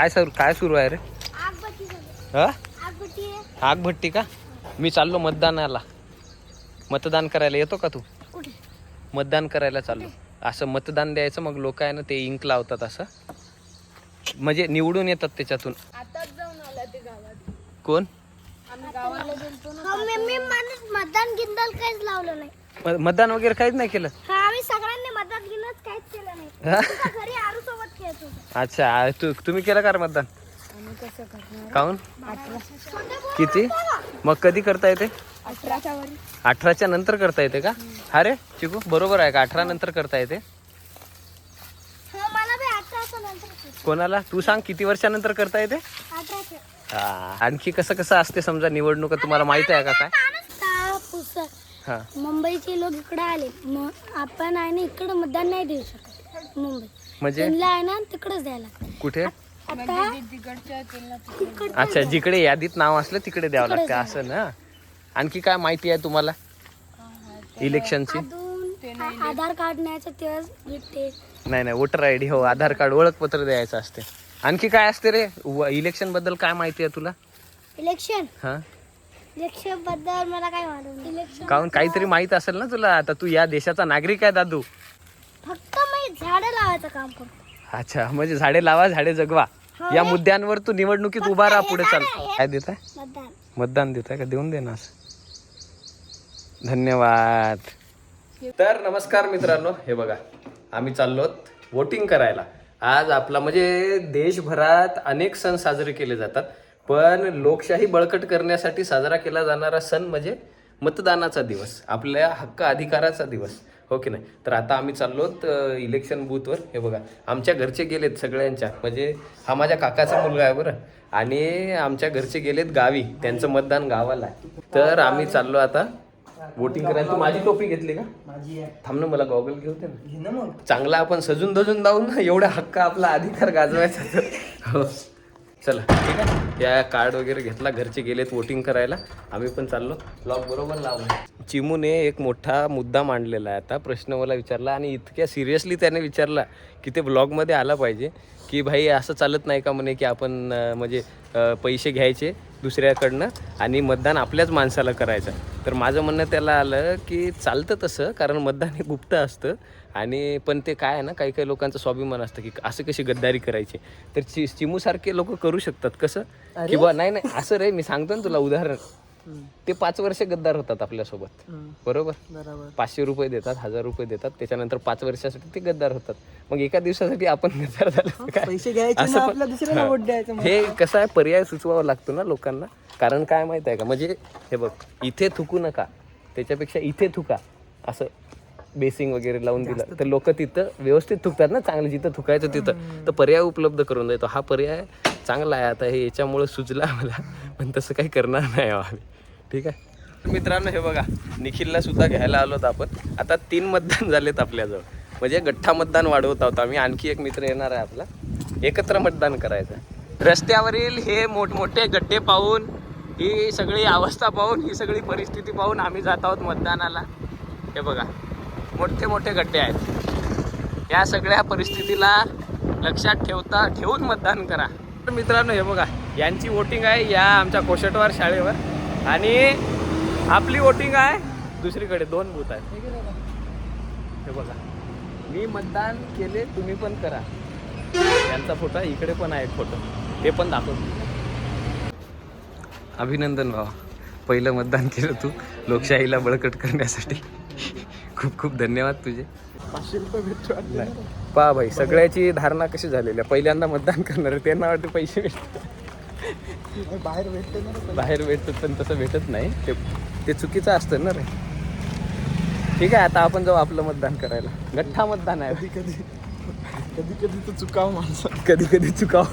काय सर काय सुरू आहे रे? हा. आग भट्टी का? मी चाललो मतदानाला. मतदान करायला येतो का तू? मतदान करायला चाललो. असं मतदान द्यायचं मग लोक आहे ना ते इंक लावतात असं. म्हणजे निवडून येतात त्याच्यातून. कोण? मतदान गिंदल काहीच लावलं नाही. मतदान वगैरे काहीच नाही केलं? हा सगळ्यांनी मतदान गिनच काहीच केलं नाही हा? तुझ्या घरी आरू सोबत खेळत होतो अच्छा आ, तू तुम्ही केलं का रे मतदान? आम्ही कसं करणार? काहून? किती? मग कधी करता येते? अठराच्या वरी. अठराच्या नंतर करता येते का? हा रे चिकू बरोबर आहे का? अठरा नंतर करता येते? हा मला बी अठराच्या नंतर खेळ. कोणाला? तू सांग किती वर्षानंतर करता येते? हा, आणखी कसं कसं असते समजा निवडणूक तुम्हाला माहीत आहे का काय? पुस्तक हा. मुंबईचे लोक इकडे आले. मग आपण आहे ना इकडे मतदान नाही देऊ शकत. मुंबई. म्हणजे? त्यांना आहे ना तिकडेच द्यायला लागतं. कुठे? आता तिकड. अच्छा जिकडे यादीत नाव असलं तिकडे द्यावं लागतं असं ना? आणखी काय माहिती आहे तुम्हाला? इलेक्शनची अजून आ- आधार कार्ड न्यायचं तेव्हाच भेटते नाही नाही वोटर आय डी हो आधार कार्ड ओळखपत्र द्यायचं असते. आणखी काय असते रे? इलेक्शनबद्दल काय माहिती आहे तुला? इलेक्शन हा? इलेक्शनबद्दल मला काय मालूम इलेक्शन काहून काहीतरी माहीत असेल ना तुला? आता तू या देशाचा नागरिक आहे दादू. फक्त झाडं लावायचं काम करतो अच्छा म्हणजे झाडे लावा झाडे जगवा. या मुद्द्यांवर तू निवडणुकीत उभा राहा पुढे चाल. काय देत आहे मतदान. मतदान देत आहे का? देऊन दे ना असं. धन्यवाद. तर नमस्कार मित्रांनो हे बघा आम्ही चाललोत वोटिंग करायला. आज आपला म्हणजे देशभरात अनेक सण साजरे केले जातात पण लोकशाही बळकट करण्यासाठी साजरा केला जाणारा सण म्हणजे मतदानाचा दिवस आपल्या हक्क अधिकाराचा दिवस. हो की नाही? तर आता आम्ही चाललोत अ, इलेक्शन बूथवर हे बघा आमच्या घरचे गेलेत सगळ्यांच्या. म्हणजे हा माझ्या काकाचा मुलगा आहे बरं. आणि आमच्या घरचे गेलेत गावी. त्यांचं मतदान गावाला आहे. तर आम्ही चाललो आता वोटिंग करायला. तू माझी टोपी घेतली का? थांब ना मला गॉगल घेऊ दे ना. चांगला आपण सजून धजून जाऊन ना एवढा हक्क आपला अधिकार गाजवायचा. हो. चला ठीक आहे? या कार्ड वगैरे घेतला घरचे गेलेत वोटिंग करायला. आम्ही पण चाललो. ब्लॉग बरोबर लावला. चिमूने एक मोठा मुद्दा मांडलेला आहे आता. प्रश्न मला विचारला आणि इतक्या सिरियसली त्याने विचारला की ते ब्लॉगमध्ये आला पाहिजे की भाई असं चालत नाही का? म्हणे की आपण म्हणजे पैसे घ्यायचे दुसऱ्याकडनं आणि मतदान आपल्याच माणसाला करायचं. तर माझं म्हणणं त्याला आलं की चालतं तसं कारण मतदान हे गुप्त असतं. आणि पण ते काय आहे ना काही काही लोकांचं स्वाभिमान असतं की असं कशी गद्दारी करायची. तर चि चिमूसारखे लोक करू शकतात. कसं? किंवा नाही नाही असं रे मी सांगतो ना तुला उदाहरण. ते पाच वर्ष गद्दार होतात आपल्यासोबत. बरोबर? पाचशे रुपये देतात हजार रुपये देतात. त्याच्यानंतर पाच वर्षासाठी ते गद्दार होतात. मग एका दिवसासाठी आपण गद्दार झालं हा. हे. कसं आहे? पर्याय सुचवावा लागतो ना लोकांना. कारण काय माहीत आहे का? म्हणजे हे बघ इथे थुकू नका. त्याच्यापेक्षा इथे थुका. असं बेसिंग वगैरे लावून दिलं. तर लोक तिथं व्यवस्थित थुकतात ना चांगलं जिथं थुकायचं तिथं. तर पर्याय उपलब्ध करून देतो. हा पर्याय चांगला आहे. आता हे याच्यामुळे सुचला मला पण तसं काही करणार नाही हो आम्ही. ठीक आहे? मित्रांनो हे बघा निखिलला सुद्धा घ्यायला आलोत आपण. आता तीन मतदान झालेत आपल्याजवळ. म्हणजे गठ्ठा मतदान वाढवत आहोत आम्ही. आणखी एक मित्र येणार आहे आपला. एकत्र मतदान करायचं रस्त्यावरील हे मोठमोठे गड्डे पाहून ही सगळी अवस्था पाहून ही सगळी परिस्थिती पाहून आम्ही जात आहोत मतदानाला. हे बघा मोठे मोठे गड्डे आहेत. या सगळ्या परिस्थितीला लक्षात ठेवता ठेवून मतदान करा. तर मित्रांनो हे बघा यांची वोटिंग आहे या आमच्या कोशटवार शाळेवर. आणि आपली वोटिंग आहे दुसरीकडे दोन बूथ आहेत. हे बघा. मी मतदान केले तुम्ही पण करा. यांचा फोटो आहे, इकडे पण आहे फोटो ते पण दाखवतो अभिनंदन भावा. पहिलं मतदान केलं तू लोकशाहीला बळकट करण्यासाठी. खूप खूप धन्यवाद तुझे. पाचशे रुपये भेटतो पा भाई सगळ्याची धारणा कशी झालेली आहे? पहिल्यांदा मतदान करणार त्यांना वाटतं पैसे भेटतात बाहेर भेटते ना बाहेर भेटतात पण तसं भेटत नाही. ते ते चुकीचं असतं ना रे. ठीक आहे आता आपण जाऊ आपलं मतदान करायला. गठ्ठा मतदान आहे. कधी कधी कधी तर चुकाव माणसं कधी कधी चुकाव.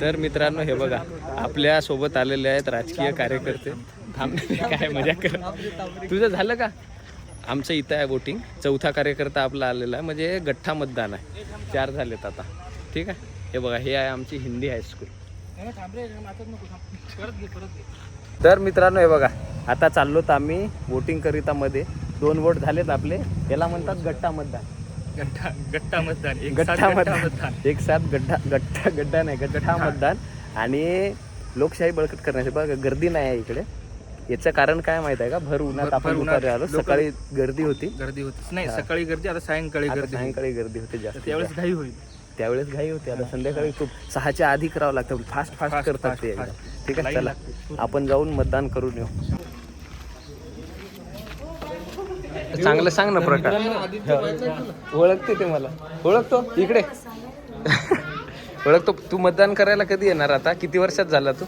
तर मित्रांनो हे बघा आपल्यासोबत आलेले आहेत राजकीय कार्यकर्ते. थांब काय मजा कर. तुझं झालं का? आमचं इथं आहे वोटिंग चौथा कार्यकर्ता आपला आलेला आहे म्हणजे गठ्ठा मतदान आहे. चार झालेत आता. ठीक आहे? हे बघा हे आहे आमची हिंदी हायस्कूल तर मित्रांनो हे बघा आता चाललोत आम्ही वोटिंग करिता मध्ये. दोन वोट झालेत आपले. याला म्हणतात गट्टा मतदान. गट्टा गट्टा मतदान एक साथ गट्टा मतदान. एक साथ गड्डा गट्टा गड्डा नाही गट्टा मतदान. आणि लोकशाही बळकट करण्याचे बघा गर्दी नाही आहे इकडे. याचं कारण काय माहीत आहे का? भर उन्हात भर- आपण उन्हात दुपारी आलो लोकं- सकाळी गर्दी होती. गर्दी होती. नाही सकाळी गर्दी आता सायंकाळी आता गर्दी. सायंकाळी गर्दी होते तर जास्त. त्यावेळेस घाई होईल. त्यावेळेस घाई होती. आता संध्याकाळी खूप सहाच्या आधी करावं लागतं. फास्ट फास्ट Fast, करतात fast, ते fast. एकदम. ठीक आहे Line चला. लागते. आपण जाऊन मतदान करून येऊ. चांगलं सांग ना प्रकार. ओळखते ते मला. ओळखतो? इकडे. ओळखतो. तू मतदान करायला कधी येणार आता? किती वर्षात झाला तू?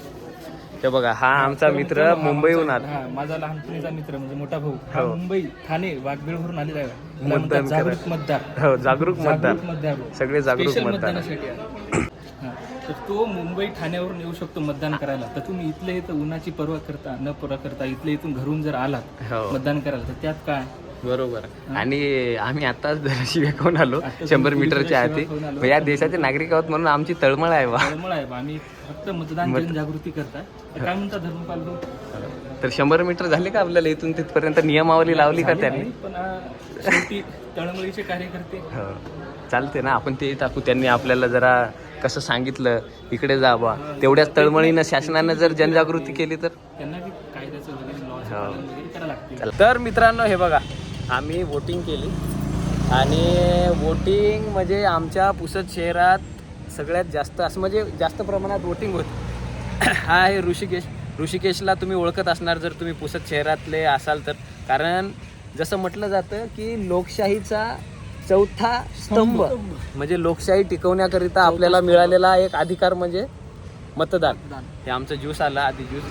हे बघा हा आमचा मित्र मुंबईहून आला. हा माझा लहानपणीचा मित्र म्हणजे मोठा भाऊ. हा. मुंबई ठाणे वाघबीळवरून आलेला आहे. जागरूक. मतदार. हो जागरूक मतदार. सगळे जागरूक. हा. तर तो मुंबई ठाण्यावरून येऊ शकतो मतदान करायला. तर तुम्ही इथले इथं उन्हाची पर्वा करता न पर्वा करता इथले इथून घरून जर आलात हो. मतदान करायला तर त्यात काय? बरोबर. आणि आम्ही आताच जरा शिव्या खाऊन आलो शंभर मीटरच्या आधी. या देशाचे नागरिक आहोत म्हणून आमची तळमळ आहे बा. तळमळ आहे. आम्ही फक्त मतदान जनजागृती करता तर काय म्हणता धर्मपाल तर शंभर मीटर झाले का आपल्याला इथून तिथपर्यंत? नियमावली लावली का त्यांनी? तळमळीचे कार्यकर्ते. हो. चालते ना आपण ते टाकू. त्यांनी आपल्याला जरा कसं सांगितलं इकडे जा बा. तेवढ्याच तळमळीनं शासनानं जर जनजागृती केली तर? त्यांना हो. तर मित्रांनो हे बघा. आम्ही वोटिंग केली. आणि वोटिंग म्हणजे आमच्या पुसद शहरात सगळ्यात जास्त असं म्हणजे जास्त प्रमाणात वोटिंग होत. हा आहे ऋषिकेश. ऋषिकेशला तुम्ही ओळखत असणार जर तुम्ही पुसद शहरातले असाल तर. कारण जसं म्हटलं जातं की लोकशाहीचा चौथा स्तंभ म्हणजे लोकशाही टिकवण्याकरिता आपल्याला मिळालेला एक अधिकार म्हणजे मतदान. हे आमचं ज्यूस आलं आधी ज्यूस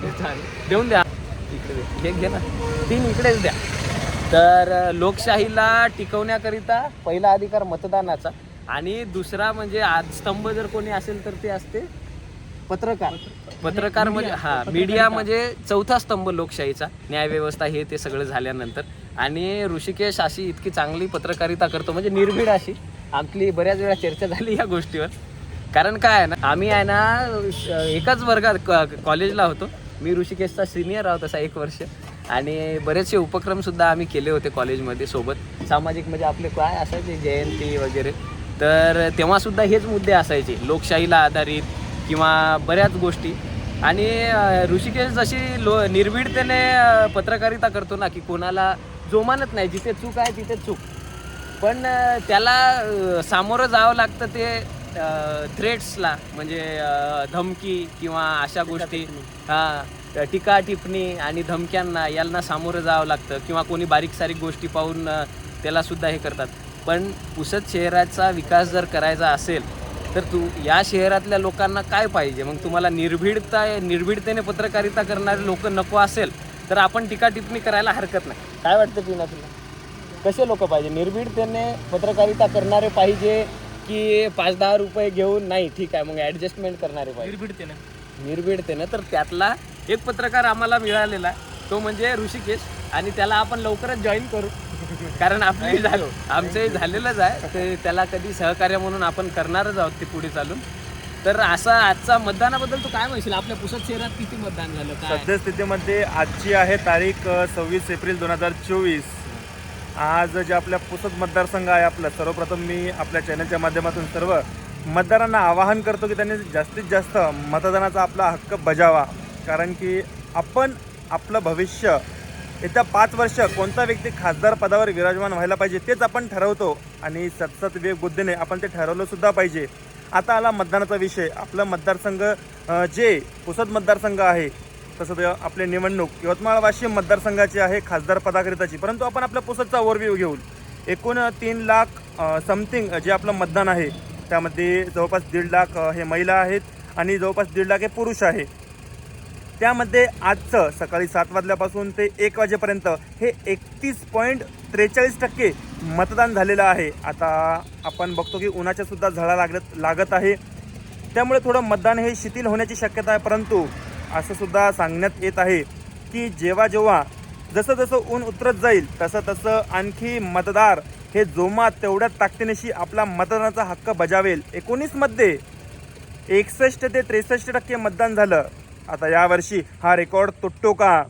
देऊन द्या. इकडे. हे घे ना. तीन इकडेच द्या. तर लोकशाहीला टिकवण्याकरिता पहिला अधिकार मतदानाचा आणि दुसरा म्हणजे आज स्तंभ जर कोणी असेल तर ते असते पत्रकार. पत्रकार. म्हणजे हा मीडिया म्हणजे चौथा स्तंभ लोकशाहीचा. न्यायव्यवस्था हे ते सगळं झाल्यानंतर. आणि ऋषिकेश अशी इतकी चांगली पत्रकारिता करतो म्हणजे निर्भीड अशी. आपली बऱ्याच वेळा चर्चा झाली या गोष्टीवर. कारण काय आहे ना आम्ही आहे ना एकाच वर्गात कॉलेजला होतो. मी ऋषिकेशचा सिनियर आहोत तसा एक वर्ष. आणि बरेचसे उपक्रमसुद्धा आम्ही केले होते कॉलेजमध्ये सोबत. सामाजिक म्हणजे आपले काय असायचे? जयंती वगैरे. तर तेव्हासुद्धा हेच मुद्दे असायचे. लोकशाहीला आधारित किंवा बऱ्याच गोष्टी. आणि ऋषिकेश जशी लो निर्भीडतेने पत्रकारिता करतो ना की कोणाला जोमानत नाही जिथे चूक आहे तिथे चूक. पण त्याला सामोरं जावं लागतं ते थ्रेट्सला म्हणजे धमकी किंवा अशा गोष्टी हा टीका टिप्पणी आणि धमक्यांना यांना सामोरं जावं लागतं किंवा कोणी बारीक सारीक गोष्टी पाहून अ, त्याला सुद्धा हे करतात. पण पुसद शहराचा विकास जर करायचा असेल तर तू या शहरातल्या लोकांना काय पाहिजे? मग तुम्हाला निर्भीडता निर्भीडतेने पत्रकारिता करणारे लोक नको असेल तर आपण टीका टिप्पणी करायला हरकत नाही. काय वाटतं पिना तुला? कसे लोक पाहिजे? निर्भीडतेने पत्रकारिता करणारे पाहिजे की पाच दहा रुपये घेऊन नाही ठीक आहे मग ऍडजस्टमेंट करणारे पाहिजे निर्भीडते ना. निर्भीडतेनं तर त्यातला एक पत्रकार आम्हाला मिळालेला तो म्हणजे ऋषिकेश आणि त्याला आपण लवकरच जॉईन करू. कारण आपली झालं आमचंही झालेलंच आहे. ते त्याला कधी सहकार्य म्हणून आपण करणारच आहोत ते पुढे चालून. तर असा आजचा मतदानाबद्दल तू काय म्हणशील? आपल्या पुसद शहरात किती मतदान झालं? काय? सद्यस्थितीमध्ये आजची आहे तारीख सव्वीस एप्रिल दोन हजार चोवीस. आज जे आपल्या पुसद मतदारसंघ आहे आपला सर्वप्रथम मी आपल्या चॅनलच्या माध्यमातून सर्व मतदारांना आवाहन करतो की त्यांनी जास्तीत जास्त मतदानाचा आपला हक्क बजावा. कारण की आपण आपलं भविष्य येत्या पाच वर्ष कोणता व्यक्ती खासदार पदावर विराजमान व्हायला पाहिजे तेच आपण ठरवतो आणि सतसत वेग बुद्धीने आपण ते ठरवलंसुद्धा पाहिजे. आता आला मतदानाचा विषय. आपलं मतदारसंघ जे पुसद मतदारसंघ आहे तसं ते आपले निवडणूक यवतमाळ वाशिम मतदारसंघाची आहे खासदार पदाकरिताची. परंतु आपण आपल्या पुसदचा ओव्हरव्ह्यू घेऊन एकूण तीन लाख समथिंग जे आपलं मतदान आहे त्यामध्ये जवळपास दीड लाख हे महिला आहेत आणि जवळपास दीड लाख हे पुरुष आहे. त्यामध्ये आजचं सकाळी सात वाजल्यापासून ते एक वाजेपर्यंत हे एकतीस पॉईंट त्रेचाळीस टक्के मतदान झालेलं आहे. आता आपण बघतो की उन्हाच्यासुद्धा झळा लागत लागत आहे. त्यामुळे थोडं मतदान हे शिथिल होण्याची शक्यता आहे परंतु असं सुद्धा सांगण्यात येत आहे की जेव्हा जेव्हा जसं जसं ऊन उतरत जाईल तसं तसं आणखी मतदार हे जोमात तेवढ्याच ताकदीनिशी आपला मतदानाचा हक्क बजावेल. एकोणीसमध्ये एकसष्ट ते त्रेसष्ट टक्के मतदान झालं. आता यावर्षी हा रेकॉर्ड तुटतो का?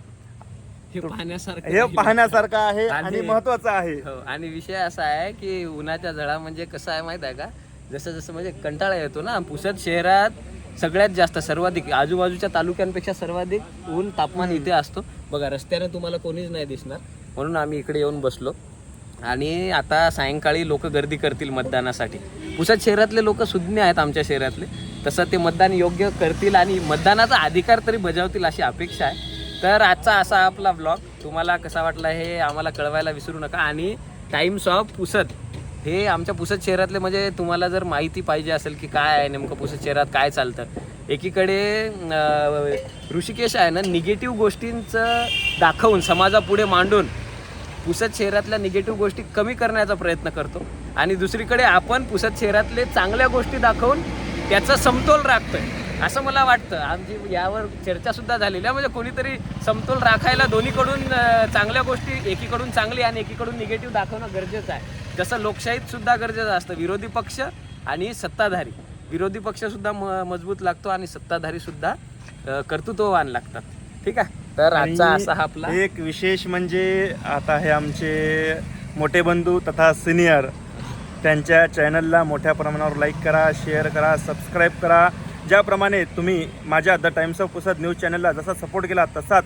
हे पाहण्यासारखं हे आहे. आणि- महत्वाचं आहे. हो आणि विषय असा आहे की उन्हाच्या झळा म्हणजे कसं आहे माहीत आहे का? जसं जसं म्हणजे कंटाळा येतो ना पुसद शहरात सगळ्यात जास्त सर्वाधिक आजूबाजूच्या तालुक्यांपेक्षा सर्वाधिक ऊन तापमान इथे असतो. बघा रस्त्याने तुम्हाला कोणीच नाही दिसणार. म्हणून आम्ही इकडे येऊन बसलो. आणि आता सायंकाळी लोक गर्दी करतील मतदानासाठी. पुसद शहरातले लोक सुज्ञ आहेत आमच्या शहरातले. तसं ते मतदान योग्य करतील आणि मतदानाचा अधिकार तरी बजावतील अशी अपेक्षा आहे. तर आजचा असा आपला ब्लॉग तुम्हाला कसा वाटला हे आम्हाला कळवायला विसरू नका. आणि टाईम्स ऑफ पुसद हे आमच्या पुसद शहरातले म्हणजे तुम्हाला जर माहिती पाहिजे असेल की काय आहे नेमकं पुसद शहरात काय चालतं एकीकडे ऋषिकेश आहे ना निगेटिव्ह गोष्टींचं दाखवून समाजापुढे मांडून पुसद शहरातल्या निगेटिव्ह गोष्टी कमी करण्याचा प्रयत्न करतो. आणि दुसरीकडे आपण पुसद शहरातले चांगल्या गोष्टी दाखवून त्याचा समतोल राखतोय. असं मला वाटतं. आमची यावर चर्चा सुद्धा झालेली आहे. म्हणजे कोणीतरी समतोल राखायला दोन्हीकडून चांगल्या गोष्टी एकीकडून चांगली आणि एकीकडून निगेटिव्ह दाखवणं गरजेचं आहे. जसं लोकशाहीत सुद्धा गरजेचं असतं. विरोधी पक्ष आणि सत्ताधारी. विरोधी पक्ष सुद्धा म मजबूत लागतो आणि सत्ताधारी सुद्धा कर्तृत्ववान लागतात. ठीक आहे? तर आजचा असा हा आपला एक विशेष म्हणजे आता हे आमचे मोठे बंधू तथा सिनियर त्यांच्या चॅनलला मोठ्या प्रमाणावर लाईक करा शेअर करा सबस्क्राईब करा. ज्याप्रमाणे तुम्ही माझ्या the Times of Pusad news चॅनलला जसा सपोर्ट केला तसाच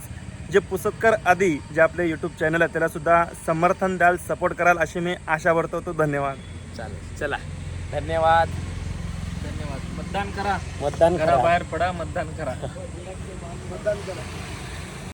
जे पुसदकर आधी जे आपले यूट्यूब चॅनल आहे त्याला सुद्धा समर्थन द्याल सपोर्ट कराल अशी मी आशा वर्तवतो. धन्यवाद. चालेल चला. धन्यवाद. धन्यवाद. मतदान करा. मतदान करा. बाहेर पडा मतदान करा.